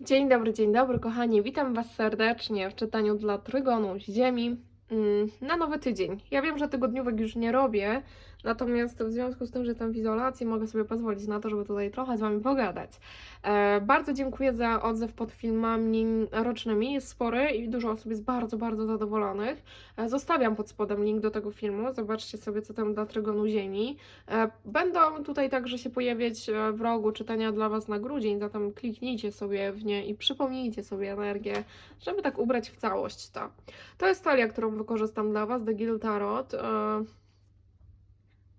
Dzień dobry, dzień dobry, kochani. Witam Was serdecznie w czytaniu dla Trygonu Ziemi na nowy tydzień. Ja wiem, że tygodniówek już nie robię, natomiast w związku z tym, że jestem w izolacji, mogę sobie pozwolić na to, żeby tutaj trochę z Wami pogadać. E, bardzo dziękuję za odzew pod filmami rocznymi. Jest spory i dużo osób jest bardzo, bardzo zadowolonych. E, zostawiam pod spodem link do tego filmu. Zobaczcie sobie, co tam dla Trygonu Ziemi. E, Będą tutaj także się pojawiać e, w rogu czytania dla Was na grudzień, zatem kliknijcie sobie w nie i przypomnijcie sobie energię, żeby tak ubrać w całość to. To jest talia, którą wykorzystam dla Was, The Guild Tarot. E,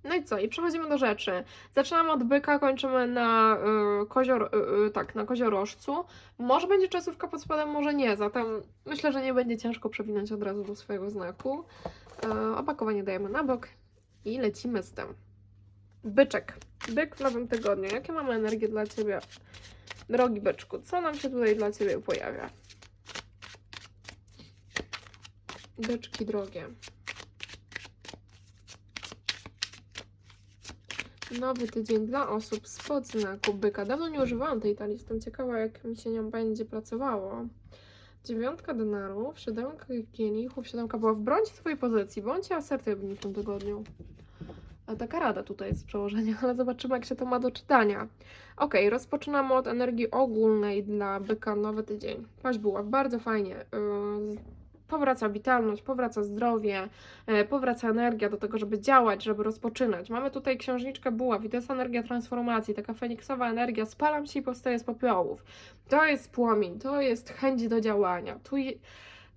No i co? I przechodzimy do rzeczy. Zaczynamy od byka, kończymy na y, kozior, y, y, tak, na koziorożcu. Może będzie czasówka pod spodem, może nie, zatem myślę, że nie będzie ciężko przewinąć od razu do swojego znaku. E, opakowanie dajemy na bok i lecimy z tym. Byczek. Byk w nowym tygodniu. Jakie mamy energię dla Ciebie, drogi byczku? Co nam się tutaj dla Ciebie pojawia? Byczki drogie. Nowy tydzień dla osób spod znaku byka. Dawno nie używałam tej talii, jestem ciekawa, jak mi się nią będzie pracowało. Dziewiątka denarów, siódemka kielichów, siódemka była w broń swojej pozycji. Bądźcie asertywni w tym tygodniu. A taka rada tutaj jest z przełożenia, ale zobaczymy, jak się to ma do czytania. Ok, rozpoczynamy od energii ogólnej dla byka nowy tydzień. Paź była bardzo fajnie. Yy, powraca witalność, powraca zdrowie, yy, powraca energia do tego, żeby działać, żeby rozpoczynać. Mamy tutaj księżniczkę buław i to jest energia transformacji, taka feniksowa energia. Spalam się i powstaję z popiołów. To jest płomień, to jest chęć do działania. Tu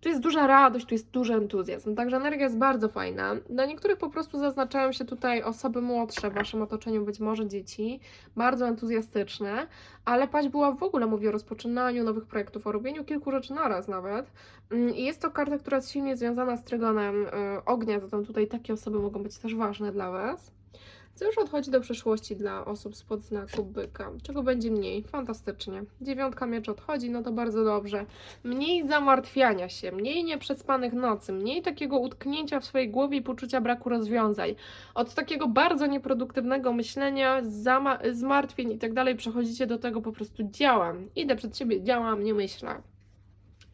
tu jest duża radość, tu jest duży entuzjazm, także energia jest bardzo fajna. Dla niektórych po prostu zaznaczają się tutaj osoby młodsze w Waszym otoczeniu, być może dzieci, bardzo entuzjastyczne, ale Paź była w ogóle mówi o rozpoczynaniu nowych projektów, o robieniu kilku rzeczy naraz nawet. Mm, I jest to karta, która jest silnie związana z trygonem y, ognia, zatem tutaj takie osoby mogą być też ważne dla Was. Co już odchodzi do przeszłości dla osób spod znaku byka. Czego będzie mniej? Fantastycznie. Dziewiątka miecz odchodzi, no to bardzo dobrze. Mniej zamartwiania się, mniej nieprzespanych nocy, mniej takiego utknięcia w swojej głowie i poczucia braku rozwiązań. Od takiego bardzo nieproduktywnego myślenia, zmartwień i tak dalej przechodzicie do tego po prostu działam. Idę przed siebie, działam, nie myślę.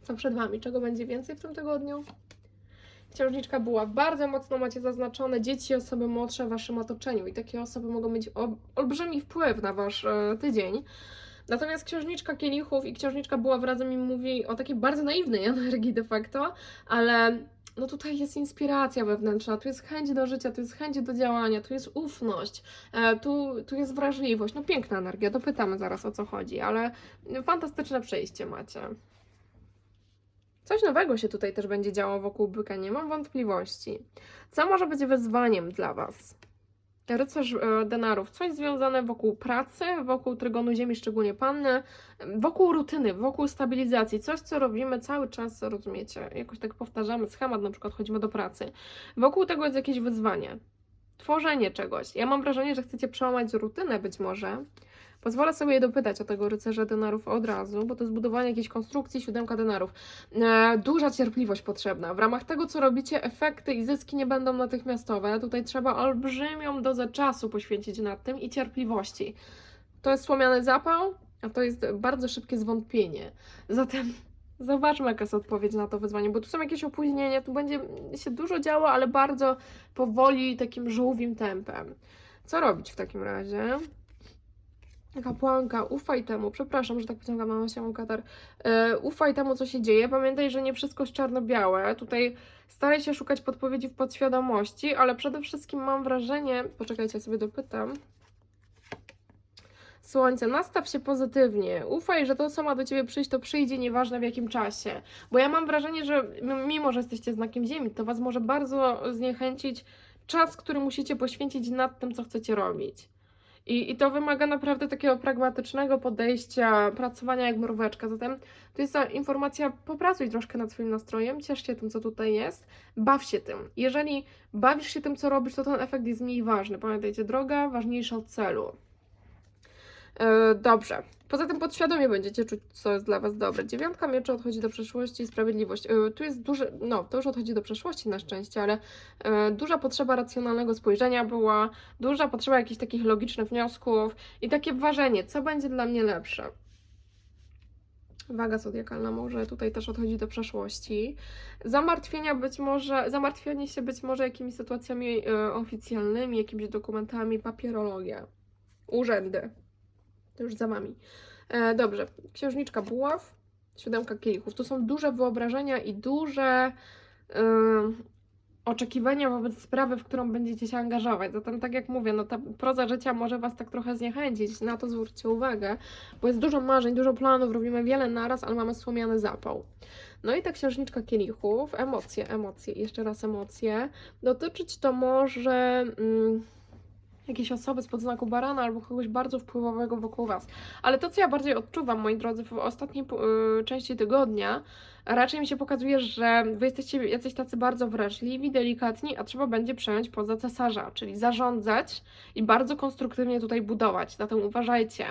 Co przed Wami? Czego będzie więcej w tym tygodniu? Księżniczka była bardzo mocno macie zaznaczone dzieci, osoby młodsze w waszym otoczeniu i takie osoby mogą mieć ol- olbrzymi wpływ na wasz e, tydzień. Natomiast księżniczka kielichów i księżniczka była razem mi mówi o takiej bardzo naiwnej energii de facto, ale no tutaj jest inspiracja wewnętrzna, tu jest chęć do życia, tu jest chęć do działania, tu jest ufność, e, tu, tu jest wrażliwość. No piękna energia, dopytamy zaraz o co chodzi, ale fantastyczne przejście macie. Coś nowego się tutaj też będzie działo wokół byka, nie mam wątpliwości. Co może być wyzwaniem dla Was? Rycerz e, denarów, coś związane wokół pracy, wokół trygonu ziemi, szczególnie panny, wokół rutyny, wokół stabilizacji, coś co robimy cały czas, rozumiecie, jakoś tak powtarzamy schemat, na przykład chodzimy do pracy. Wokół tego jest jakieś wyzwanie, tworzenie czegoś. Ja mam wrażenie, że chcecie przełamać rutynę być może, Pozwolę sobie dopytać o tego rycerza denarów od razu, bo to zbudowanie jakiejś konstrukcji siódemka denarów. E, duża cierpliwość potrzebna. W ramach tego, co robicie, efekty i zyski nie będą natychmiastowe. Tutaj trzeba olbrzymią dozę czasu poświęcić nad tym i cierpliwości. To jest słomiany zapał, a to jest bardzo szybkie zwątpienie. Zatem zobaczmy, jaka jest odpowiedź na to wyzwanie, bo tu są jakieś opóźnienia, tu będzie się dużo działo, ale bardzo powoli, takim żółwim tempem. Co robić w takim razie? Kapłanka, ufaj temu, przepraszam, że tak pociągam, mama się katar. E, ufaj temu, co się dzieje. Pamiętaj, że nie wszystko jest czarno-białe. Tutaj staraj się szukać podpowiedzi w podświadomości, ale przede wszystkim mam wrażenie, poczekajcie, ja sobie dopytam. Słońce, nastaw się pozytywnie. Ufaj, że to, co ma do ciebie przyjść, to przyjdzie, nieważne w jakim czasie. Bo ja mam wrażenie, że mimo, że jesteście znakiem Ziemi, to was może bardzo zniechęcić czas, który musicie poświęcić nad tym, co chcecie robić. I, I to wymaga naprawdę takiego pragmatycznego podejścia, pracowania jak mróweczka. Zatem to jest ta informacja, popracuj troszkę nad swoim nastrojem, ciesz się tym, co tutaj jest, baw się tym. Jeżeli bawisz się tym, co robisz, to ten efekt jest mniej ważny. Pamiętajcie, droga ważniejsza od celu. E, Dobrze. Poza tym podświadomie będziecie czuć, co jest dla Was dobre. Dziewiątka mieczy odchodzi do przeszłości i sprawiedliwość. E, Tu jest duży, no to już odchodzi do przeszłości na szczęście, ale e, duża potrzeba racjonalnego spojrzenia była, duża potrzeba jakichś takich logicznych wniosków i takie ważenie, co będzie dla mnie lepsze. Waga zodiakalna może tutaj też odchodzi do przeszłości. Zamartwienia być może, zamartwienie się być może jakimiś sytuacjami oficjalnymi, jakimiś dokumentami, papierologia, urzędy. To już za wami. E, dobrze, księżniczka buław, siódemka kielichów. To są duże wyobrażenia i duże e, oczekiwania wobec sprawy, w którą będziecie się angażować. Zatem, tak jak mówię, no ta proza życia może Was tak trochę zniechęcić, na to zwróćcie uwagę, bo jest dużo marzeń, dużo planów, robimy wiele naraz, ale mamy słomiany zapał. No i ta księżniczka kielichów, emocje, emocje, jeszcze raz emocje. Dotyczyć to może mm, jakiejś osoby spod znaku barana albo kogoś bardzo wpływowego wokół Was. Ale to, co ja bardziej odczuwam, moi drodzy, w ostatniej y, części tygodnia, raczej mi się pokazuje, że Wy jesteście jacyś tacy bardzo wrażliwi, delikatni, a trzeba będzie przejąć poza cesarza, czyli zarządzać i bardzo konstruktywnie tutaj budować. Zatem uważajcie,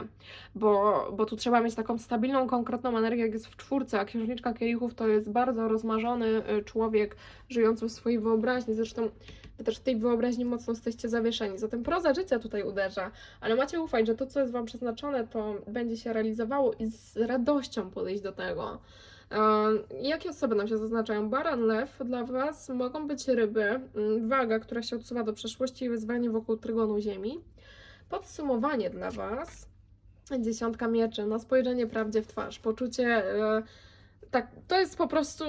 bo, bo tu trzeba mieć taką stabilną, konkretną energię, jak jest w czwórce, a księżniczka kielichów to jest bardzo rozmarzony y, człowiek żyjący w swojej wyobraźni. Zresztą Wy też w tej wyobraźni mocno jesteście zawieszeni. Zatem proza życia tutaj uderza, ale macie ufać, że to, co jest Wam przeznaczone, to będzie się realizowało i z radością podejść do tego. Jakie osoby nam się zaznaczają? Baran, lew dla Was mogą być ryby, mm, waga, która się odsuwa do przeszłości i wyzwanie wokół trygonu Ziemi. Podsumowanie dla Was. Dziesiątka mieczy, na spojrzenie prawdzie w twarz, poczucie e, tak, to jest po prostu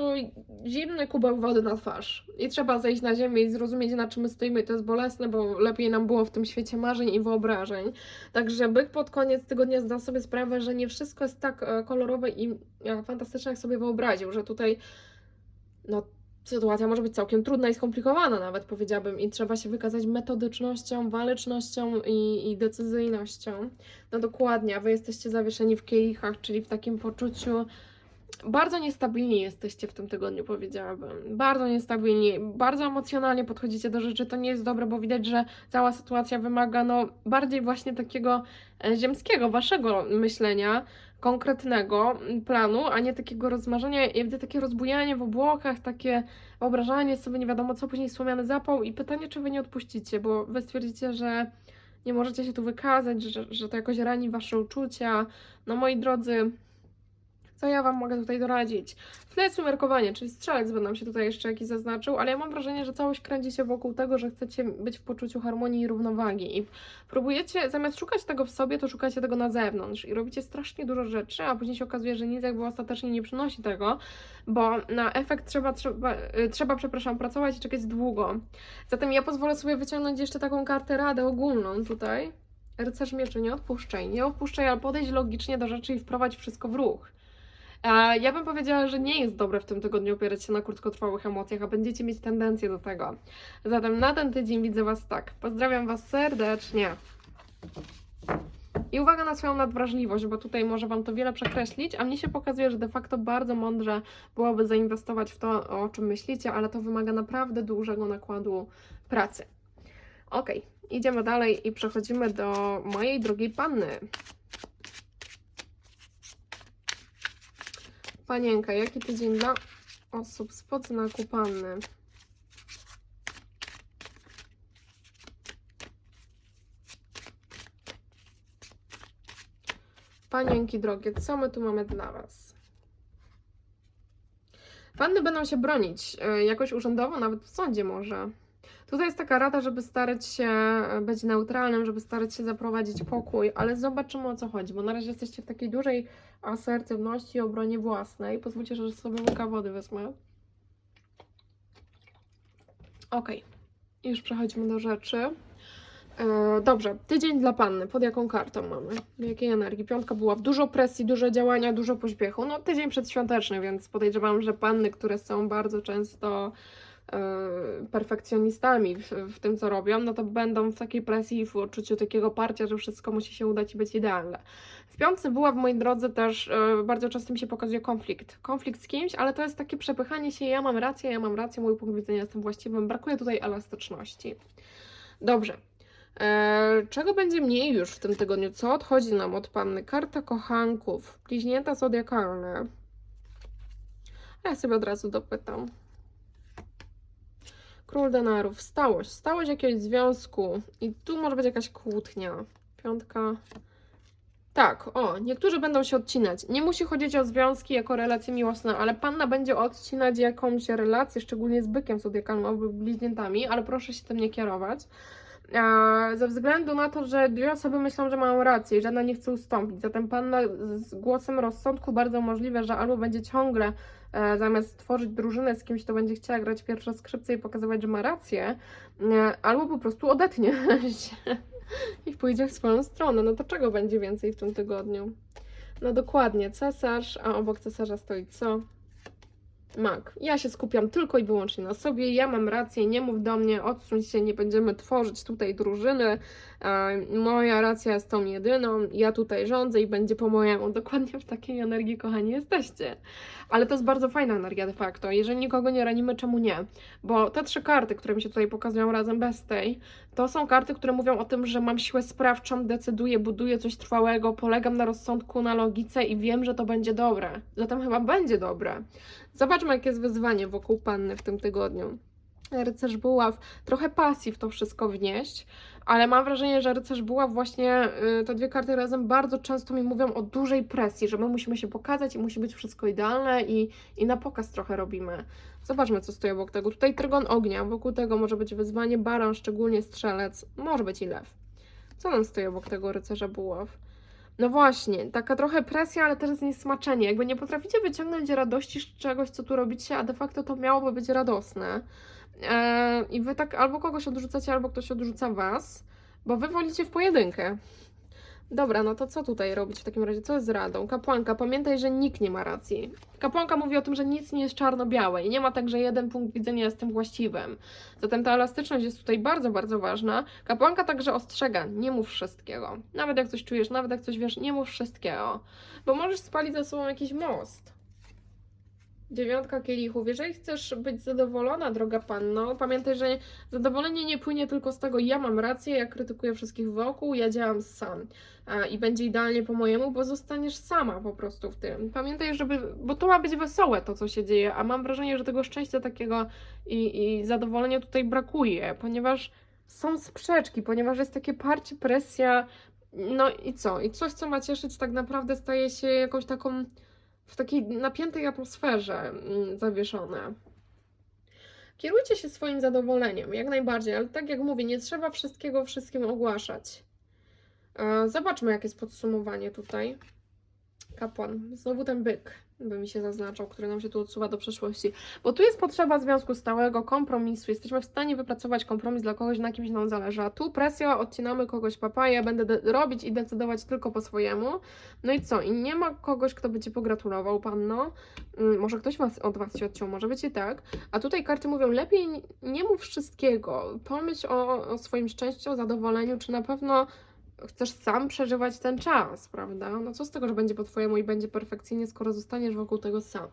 zimny kubeł wody na twarz. I trzeba zejść na ziemię i zrozumieć, na czym my stoimy. To jest bolesne, bo lepiej nam było w tym świecie marzeń i wyobrażeń. Także byk pod koniec tygodnia zda sobie sprawę, że nie wszystko jest tak e, kolorowe i e, fantastyczne, jak sobie wyobraził, że tutaj no, sytuacja może być całkiem trudna i skomplikowana nawet powiedziałabym i trzeba się wykazać metodycznością, walecznością i, i decyzyjnością. No dokładnie, a Wy jesteście zawieszeni w kielichach, czyli w takim poczuciu bardzo niestabilni jesteście w tym tygodniu, powiedziałabym. Bardzo niestabilni, bardzo emocjonalnie podchodzicie do rzeczy. To nie jest dobre, bo widać, że cała sytuacja wymaga no, bardziej właśnie takiego e, ziemskiego, waszego myślenia, konkretnego planu, a nie takiego rozmarzania. Ja widzę takie rozbujanie w obłokach, takie wyobrażanie sobie nie wiadomo co, później słomiany zapał i pytanie, czy wy nie odpuścicie, bo wy stwierdzicie, że nie możecie się tu wykazać, że, że to jakoś rani wasze uczucia. No moi drodzy, co ja Wam mogę tutaj doradzić? W umiarkowanie, czyli strzelec by nam się tutaj jeszcze jakiś zaznaczył, ale ja mam wrażenie, że całość kręci się wokół tego, że chcecie być w poczuciu harmonii i równowagi i próbujecie, zamiast szukać tego w sobie, to szukacie tego na zewnątrz i robicie strasznie dużo rzeczy, a później się okazuje, że nic jakby ostatecznie nie przynosi tego, bo na efekt trzeba, trzeba, y, trzeba przepraszam, pracować i czekać długo. Zatem ja pozwolę sobie wyciągnąć jeszcze taką kartę radę ogólną tutaj. Rycerz mieczy, nie odpuszczaj, nie odpuszczaj, ale podejdź logicznie do rzeczy i wprowadź wszystko w ruch. Ja bym powiedziała, że nie jest dobre w tym tygodniu opierać się na krótkotrwałych emocjach, a będziecie mieć tendencję do tego. Zatem na ten tydzień widzę Was tak. Pozdrawiam Was serdecznie. I uwaga na swoją nadwrażliwość, bo tutaj może Wam to wiele przekreślić, a mnie się pokazuje, że de facto bardzo mądrze byłoby zainwestować w to, o czym myślicie, ale to wymaga naprawdę dużego nakładu pracy. Ok, idziemy dalej i przechodzimy do mojej drogiej panny. Panienka, jaki tydzień dla osób spod znaku panny? Panienki drogie, co my tu mamy dla Was? Panny będą się bronić, y, jakoś urzędowo, nawet w sądzie może. Tutaj jest taka rada, żeby starać się y, być neutralnym, żeby starać się zaprowadzić pokój, ale zobaczymy o co chodzi, bo na razie jesteście w takiej dużej asertywności i obronie własnej. Pozwólcie, że sobie łyka wody wezmę. Ok, już przechodzimy do rzeczy. E, dobrze, tydzień dla panny. Pod jaką kartą mamy? Jakiej energii? Piątka była w dużo presji, dużo działania, dużo pośpiechu. No, tydzień przedświąteczny, więc podejrzewam, że panny, które są bardzo często e, perfekcjonistami w, w tym, co robią, no to będą w takiej presji i w uczuciu takiego parcia, że wszystko musi się udać i być idealne. W piątce była w mojej drodze też e, bardzo często mi się pokazuje konflikt. Konflikt z kimś, ale to jest takie przepychanie się, ja mam rację, ja mam rację, mój punkt widzenia jest tym właściwym. Brakuje tutaj elastyczności. Dobrze. E, czego będzie mniej już w tym tygodniu? Co odchodzi nam od panny? Karta kochanków, bliźnięta zodiakalne. Ja sobie od razu dopytam. Król denarów, stałość, stałość jakiegoś związku i tu może być jakaś kłótnia. Piątka Tak, o, niektórzy będą się odcinać. Nie musi chodzić o związki jako relacje miłosne, ale panna będzie odcinać jakąś relację, szczególnie z bykiem zodiakalnym albo bliźniętami, ale proszę się tym nie kierować. E, ze względu na to, że dwie osoby myślą, że mają rację i żadna nie chce ustąpić. Zatem panna z głosem rozsądku bardzo możliwe, że albo będzie ciągle e, zamiast tworzyć drużynę z kimś, to będzie chciała grać pierwsze skrzypce i pokazywać, że ma rację, e, albo po prostu odetnie się i pójdzie w swoją stronę. No to czego będzie więcej w tym tygodniu? No dokładnie, cesarz, a obok cesarza stoi co? Mag. Ja się skupiam tylko i wyłącznie na sobie, ja mam rację, nie mów do mnie, odsuń się, nie będziemy tworzyć tutaj drużyny. Moja racja jest tą jedyną, ja tutaj rządzę i będzie po mojemu. Dokładnie w takiej energii, kochani, jesteście. Ale to jest bardzo fajna energia de facto. Jeżeli nikogo nie ranimy, czemu nie? Bo te trzy karty, które mi się tutaj pokazują razem bez tej, to są karty, które mówią o tym, że mam siłę sprawczą, decyduję, buduję coś trwałego, polegam na rozsądku, na logice i wiem, że to będzie dobre. Zatem chyba będzie dobre. Zobaczmy, jakie jest wyzwanie wokół panny w tym tygodniu. Rycerz buław, trochę pasji w to wszystko wnieść, ale mam wrażenie, że rycerz buław właśnie y, te dwie karty razem bardzo często mi mówią o dużej presji, że my musimy się pokazać i musi być wszystko idealne i, i na pokaz trochę robimy. Zobaczmy, co stoi obok tego. Tutaj trygon ognia, wokół tego może być wyzwanie baran, szczególnie strzelec, może być i lew. Co nam stoi obok tego rycerza buław? No właśnie, taka trochę presja, ale też zniesmaczenie. Jakby nie potraficie wyciągnąć radości z czegoś, co tu robicie, a de facto to miałoby być radosne. Eee, I wy tak albo kogoś odrzucacie, albo ktoś odrzuca was, bo wy wolicie w pojedynkę. Dobra, no to co tutaj robić w takim razie? Co jest z radą? Kapłanka, pamiętaj, że nikt nie ma racji. Kapłanka mówi o tym, że nic nie jest czarno-białe i nie ma tak, że jeden punkt widzenia jest tym właściwym. Zatem ta elastyczność jest tutaj bardzo, bardzo ważna. Kapłanka także ostrzega, nie mów wszystkiego. Nawet jak coś czujesz, nawet jak coś wiesz, nie mów wszystkiego. Bo możesz spalić za sobą jakiś most. Dziewiątka kielichów. Jeżeli chcesz być zadowolona, droga panno, pamiętaj, że zadowolenie nie płynie tylko z tego, ja mam rację, ja krytykuję wszystkich wokół, ja działam sam i będzie idealnie po mojemu, bo zostaniesz sama po prostu w tym. Pamiętaj, żeby, bo to ma być wesołe to, co się dzieje, a mam wrażenie, że tego szczęścia takiego i, i zadowolenia tutaj brakuje, ponieważ są sprzeczki, ponieważ jest takie parcie, presja, no i co? I coś, co ma cieszyć, tak naprawdę staje się jakąś taką w takiej napiętej atmosferze mm, zawieszone. Kierujcie się swoim zadowoleniem, jak najbardziej, ale tak jak mówię, nie trzeba wszystkiego wszystkim ogłaszać. E, Zobaczmy, jakie jest podsumowanie tutaj. Kapłan, znowu ten byk by mi się zaznaczał, który nam się tu odsuwa do przeszłości. Bo tu jest potrzeba związku stałego, kompromisu. Jesteśmy w stanie wypracować kompromis dla kogoś, na kimś nam zależy. A tu presja, odcinamy kogoś papaję, będę robić i decydować tylko po swojemu. No i co? I nie ma kogoś, kto by Ci pogratulował, panno. Mm, Może ktoś was, od Was się odciął, może być i tak. A tutaj karty mówią, lepiej nie mów wszystkiego. Pomyśl o, o swoim szczęściu, o zadowoleniu, czy na pewno chcesz sam przeżywać ten czas, prawda? No co z tego, że będzie po Twojemu i będzie perfekcyjnie, skoro zostaniesz wokół tego sam.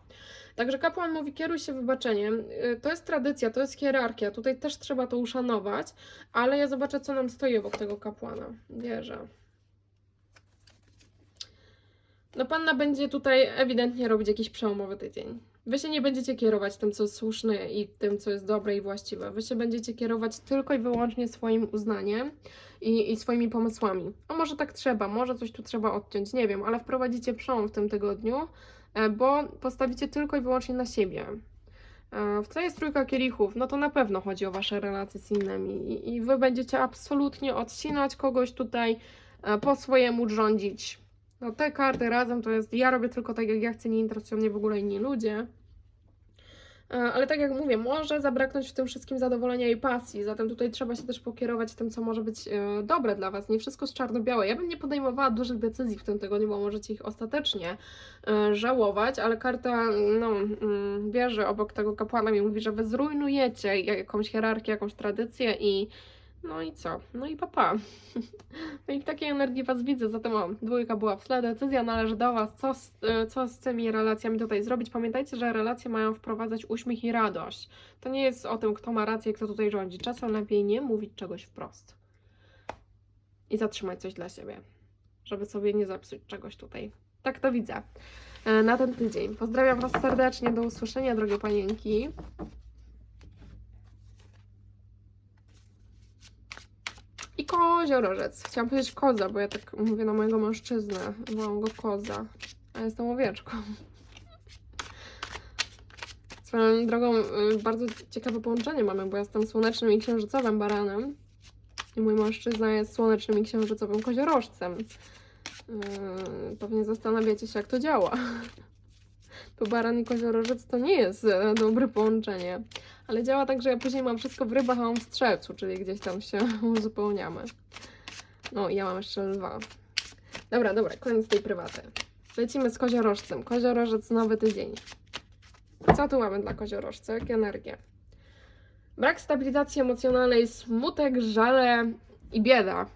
Także kapłan mówi, kieruj się wybaczeniem. Y, To jest tradycja, to jest hierarchia, tutaj też trzeba to uszanować, ale ja zobaczę, co nam stoi obok tego kapłana. Wierzę. No panna będzie tutaj ewidentnie robić jakiś przełomowy tydzień. Wy się nie będziecie kierować tym, co jest słuszne i tym, co jest dobre i właściwe. Wy się będziecie kierować tylko i wyłącznie swoim uznaniem i, i swoimi pomysłami. A może tak trzeba, może coś tu trzeba odciąć, nie wiem, ale wprowadzicie przełom w tym tygodniu, e, bo postawicie tylko i wyłącznie na siebie. E, tle jest trójka kielichów, no to na pewno chodzi o wasze relacje z innymi i, i wy będziecie absolutnie odcinać kogoś tutaj, e, po swojemu rządzić. No te karty razem to jest, ja robię tylko tak jak ja chcę, nie interesują mnie w ogóle inni ludzie. E, Ale tak jak mówię, może zabraknąć w tym wszystkim zadowolenia i pasji, zatem tutaj trzeba się też pokierować tym, co może być e, dobre dla Was. Nie wszystko jest czarno-białe. Ja bym nie podejmowała dużych decyzji w tym tygodniu, bo możecie ich ostatecznie e, żałować, ale karta no, mm, bierze obok tego kapłana i mówi, że Wy zrujnujecie jakąś hierarchię, jakąś tradycję i no i co? No i papa. No i w takiej energii Was widzę, zatem o, dwójka była w tle, decyzja należy do Was, co z, e, co z tymi relacjami tutaj zrobić. Pamiętajcie, że relacje mają wprowadzać uśmiech i radość. To nie jest o tym, kto ma rację, kto tutaj rządzi. Czasem lepiej nie mówić czegoś wprost. I zatrzymać coś dla siebie, żeby sobie nie zepsuć czegoś tutaj. Tak to widzę e, na ten tydzień. Pozdrawiam Was serdecznie, do usłyszenia, drogie panienki. Koziorożec. Chciałam powiedzieć koza, bo ja tak mówię na mojego mężczyznę. Wołam go koza. A jestem owieczką. Swoją drogą, y, bardzo ciekawe połączenie mamy, bo ja jestem słonecznym i księżycowym baranem. I mój mężczyzna jest słonecznym i księżycowym koziorożcem. Yy, pewnie zastanawiacie się, jak to działa. Bo baran i koziorożec to nie jest e, dobre połączenie. Ale działa tak, że ja później mam wszystko w rybach, a on w strzelcu, czyli gdzieś tam się uzupełniamy. No i ja mam jeszcze lwa. Dobra, dobra, koniec tej prywaty. Lecimy z koziorożcem. Koziorożec nowy tydzień. Co tu mamy dla koziorożca? Jakie energie? Brak stabilizacji emocjonalnej, smutek, żale i bieda.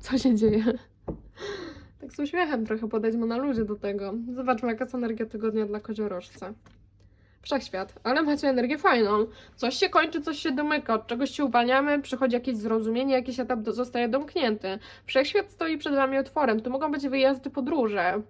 Co się dzieje? Tak z uśmiechem trochę podejdźmy na ludzie do tego. Zobaczmy, jaka jest energia tygodnia dla koziorożca. Wszechświat, ale macie energię fajną. Coś się kończy, coś się domyka, od czegoś się uwalniamy, przychodzi jakieś zrozumienie, jakiś etap zostaje domknięty. Wszechświat stoi przed wami otworem, to mogą być wyjazdy, podróże.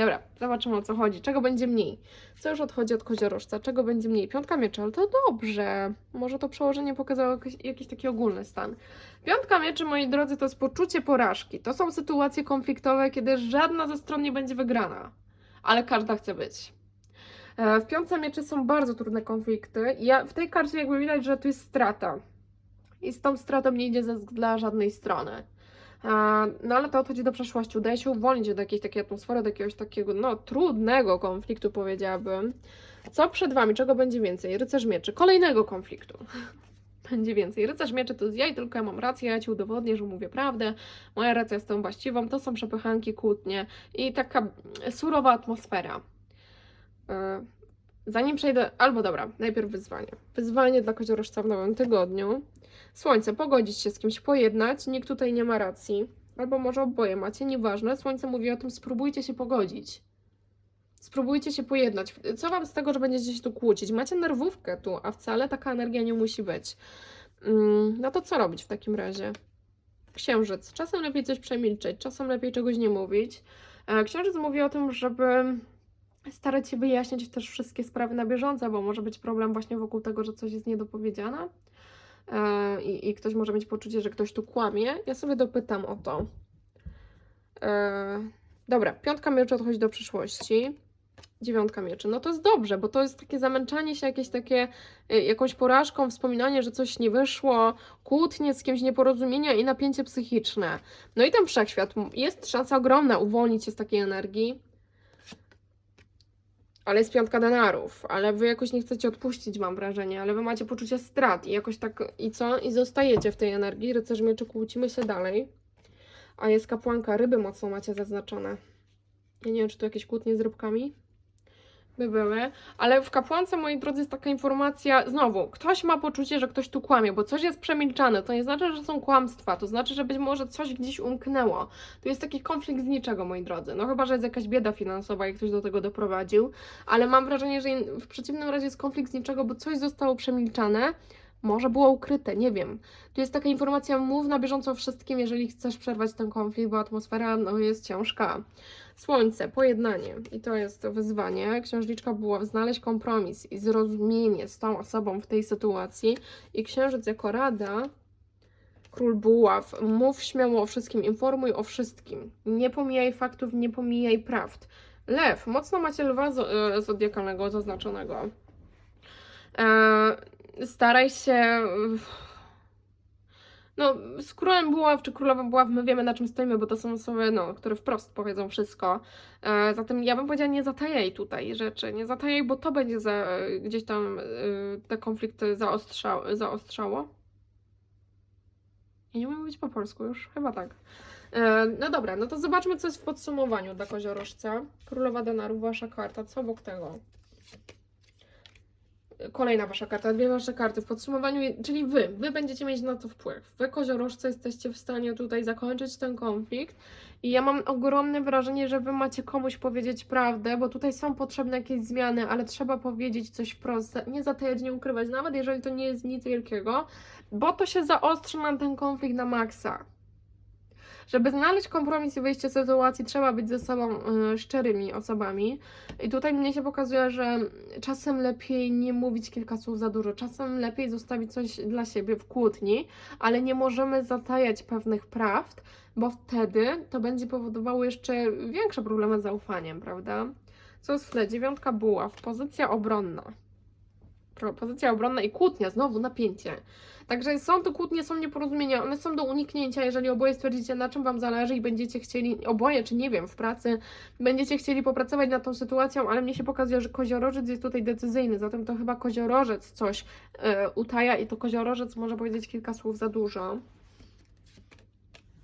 Dobra, zobaczymy o co chodzi. Czego będzie mniej? Co już odchodzi od koziorożca? Czego będzie mniej? Piątka mieczy, ale to dobrze. Może to przełożenie pokazało jakiś, jakiś taki ogólny stan. Piątka mieczy, moi drodzy, to jest poczucie porażki. To są sytuacje konfliktowe, kiedy żadna ze stron nie będzie wygrana, ale każda chce być. E, W piątce mieczy są bardzo trudne konflikty. Ja, w tej karcie jakby widać, że tu jest strata. I z tą stratą nie idzie ze dla żadnej strony. No ale to odchodzi do przeszłości. Udaje się uwolnić od jakiejś takiej atmosfery, do jakiegoś takiego, no, trudnego konfliktu, powiedziałabym. Co przed wami? Czego będzie więcej? Rycerz mieczy. Kolejnego konfliktu. Będzie więcej. Rycerz mieczy to ja tylko ja mam rację, ja ci udowodnię, że mówię prawdę. Moja racja jest tą właściwą. To są przepychanki, kłótnie i taka surowa atmosfera. E, Zanim przejdę, albo dobra, najpierw wyzwanie. Wyzwanie dla koziorożca w nowym tygodniu. Słońce, pogodzić się z kimś, pojednać, nikt tutaj nie ma racji. Albo może oboje macie, nieważne. Słońce mówi o tym, spróbujcie się pogodzić. Spróbujcie się pojednać. Co wam z tego, że będziecie się tu kłócić? Macie nerwówkę tu, a wcale taka energia nie musi być. Mm, No to co robić w takim razie? Księżyc. Czasem lepiej coś przemilczeć, czasem lepiej czegoś nie mówić. E, Księżyc mówi o tym, żeby starać się wyjaśniać też wszystkie sprawy na bieżąco, bo może być problem właśnie wokół tego, że coś jest niedopowiedziane i, i ktoś może mieć poczucie, że ktoś tu kłamie. Ja sobie dopytam o to. E, dobra, piątka mieczy odchodzi do przyszłości. Dziewiątka mieczy. No to jest dobrze, bo to jest takie zamęczanie się, jakieś takie y, jakąś porażką, wspominanie, że coś nie wyszło, kłótnie z kimś, nieporozumienia i napięcie psychiczne. No i ten wszechświat. Jest szansa ogromna uwolnić się z takiej energii. Ale jest piątka denarów, ale wy jakoś nie chcecie odpuścić, mam wrażenie, ale wy macie poczucie strat i jakoś tak, i co? I zostajecie w tej energii, rycerz mieczy, kłócimy się dalej. A jest kapłanka, ryby mocno macie zaznaczone. Ja nie wiem, czy tu jakieś kłótnie z rybkami by były, ale w kapłance, moi drodzy, jest taka informacja, znowu, ktoś ma poczucie, że ktoś tu kłamie, bo coś jest przemilczane, to nie znaczy, że są kłamstwa, to znaczy, że być może coś gdzieś umknęło. Tu jest taki konflikt z niczego, moi drodzy, no chyba, że jest jakaś bieda finansowa i ktoś do tego doprowadził, ale mam wrażenie, że w przeciwnym razie jest konflikt z niczego, bo coś zostało przemilczane, może było ukryte, nie wiem. Tu jest taka informacja, mów na bieżąco wszystkim, jeżeli chcesz przerwać ten konflikt, bo atmosfera no, jest ciężka. Słońce, pojednanie i to jest wyzwanie. Księżniczka była znaleźć kompromis i zrozumienie z tą osobą w tej sytuacji i księżyc jako rada Król Buław, mów śmiało o wszystkim, informuj o wszystkim. Nie pomijaj faktów, nie pomijaj prawd. Lew, mocno macie lwa e, zodiakalnego zaznaczonego. E, staraj się. No, z królem buław czy królową buław my wiemy na czym stoimy, bo to są osoby, no, które wprost powiedzą wszystko. E, zatem ja bym powiedziała, nie zatajaj tutaj rzeczy, nie zatajaj, bo to będzie za, gdzieś tam e, te konflikty zaostrza, zaostrzało. Ja nie umiem mówić po polsku już, chyba tak. E, no dobra, no to zobaczmy, co jest w podsumowaniu dla koziorożca. Królowa denarów, wasza karta, co obok tego? Kolejna wasza karta, dwie wasze karty w podsumowaniu, czyli wy, wy będziecie mieć na to wpływ. Wy, koziorożce, jesteście w stanie tutaj zakończyć ten konflikt i ja mam ogromne wrażenie, że wy macie komuś powiedzieć prawdę, bo tutaj są potrzebne jakieś zmiany, ale trzeba powiedzieć coś wprost, nie zatajać, nie ukrywać, nawet jeżeli to nie jest nic wielkiego, bo to się zaostrzy na ten konflikt na maksa. Żeby znaleźć kompromis i wyjście z sytuacji, trzeba być ze sobą y, szczerymi osobami. I tutaj mnie się pokazuje, że czasem lepiej nie mówić kilka słów za dużo, czasem lepiej zostawić coś dla siebie w kłótni, ale nie możemy zatajać pewnych prawd, bo wtedy to będzie powodowało jeszcze większe problemy z zaufaniem, prawda? Co jest w tle? Dziewiątka buław, pozycja obronna. Pro- Pozycja obronna i kłótnia, znowu napięcie. Także są to kłótnie, są nieporozumienia, one są do uniknięcia, jeżeli oboje stwierdzicie, na czym Wam zależy i będziecie chcieli, oboje, czy nie wiem, w pracy, będziecie chcieli popracować nad tą sytuacją, ale mnie się pokazuje, że koziorożec jest tutaj decyzyjny, zatem to chyba koziorożec coś e, utaja i to koziorożec może powiedzieć kilka słów za dużo.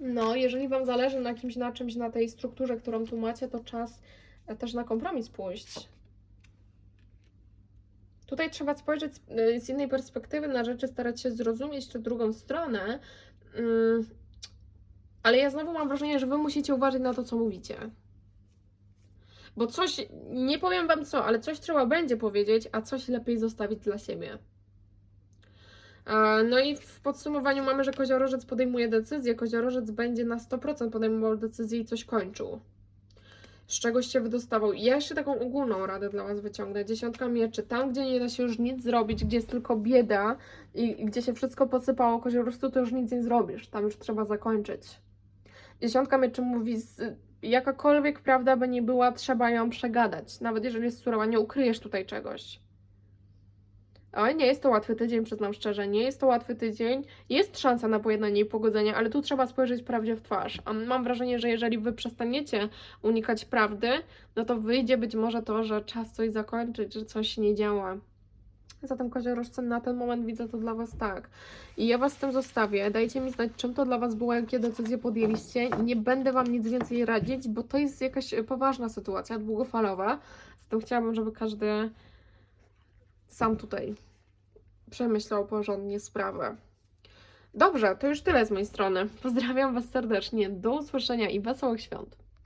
No, jeżeli Wam zależy na kimś, na czymś, na tej strukturze, którą tu macie, to czas e, też na kompromis pójść. Tutaj trzeba spojrzeć z- y, z innej perspektywy na rzeczy, starać się zrozumieć tę drugą stronę. Ym, Ale ja znowu mam wrażenie, że Wy musicie uważać na to, co mówicie. Bo coś, nie powiem Wam co, ale coś trzeba będzie powiedzieć, a coś lepiej zostawić dla siebie. No i w podsumowaniu mamy, że koziorożec podejmuje decyzję, koziorożec będzie na 100% podejmował decyzję i coś kończył. Z czegoś się wydostawał. I ja jeszcze taką ogólną radę dla Was wyciągnę. Dziesiątka mieczy. Tam, gdzie nie da się już nic zrobić, gdzie jest tylko bieda i, i gdzie się wszystko posypało koziorożcu, to już nic nie zrobisz. Tam już trzeba zakończyć. Dziesiątka mieczy mówi, z, jakakolwiek prawda by nie była, trzeba ją przegadać. Nawet jeżeli jest surowa, nie ukryjesz tutaj czegoś. Ale nie jest to łatwy tydzień, przyznam szczerze, nie jest to łatwy tydzień. Jest szansa na pojednanie i pogodzenie, ale tu trzeba spojrzeć prawdzie w twarz. A mam wrażenie, że jeżeli wy przestaniecie unikać prawdy, no to wyjdzie być może to, że czas coś zakończyć, że coś nie działa. Zatem koziorożce na ten moment widzę to dla Was tak. I ja Was z tym zostawię. Dajcie mi znać, czym to dla Was było, jakie decyzje podjęliście. Nie będę Wam nic więcej radzić, bo to jest jakaś poważna sytuacja, długofalowa. Zatem chciałabym, żeby każdy sam tutaj przemyślał porządnie sprawę. Dobrze, to już tyle z mojej strony. Pozdrawiam Was serdecznie. Do usłyszenia i wesołych świąt.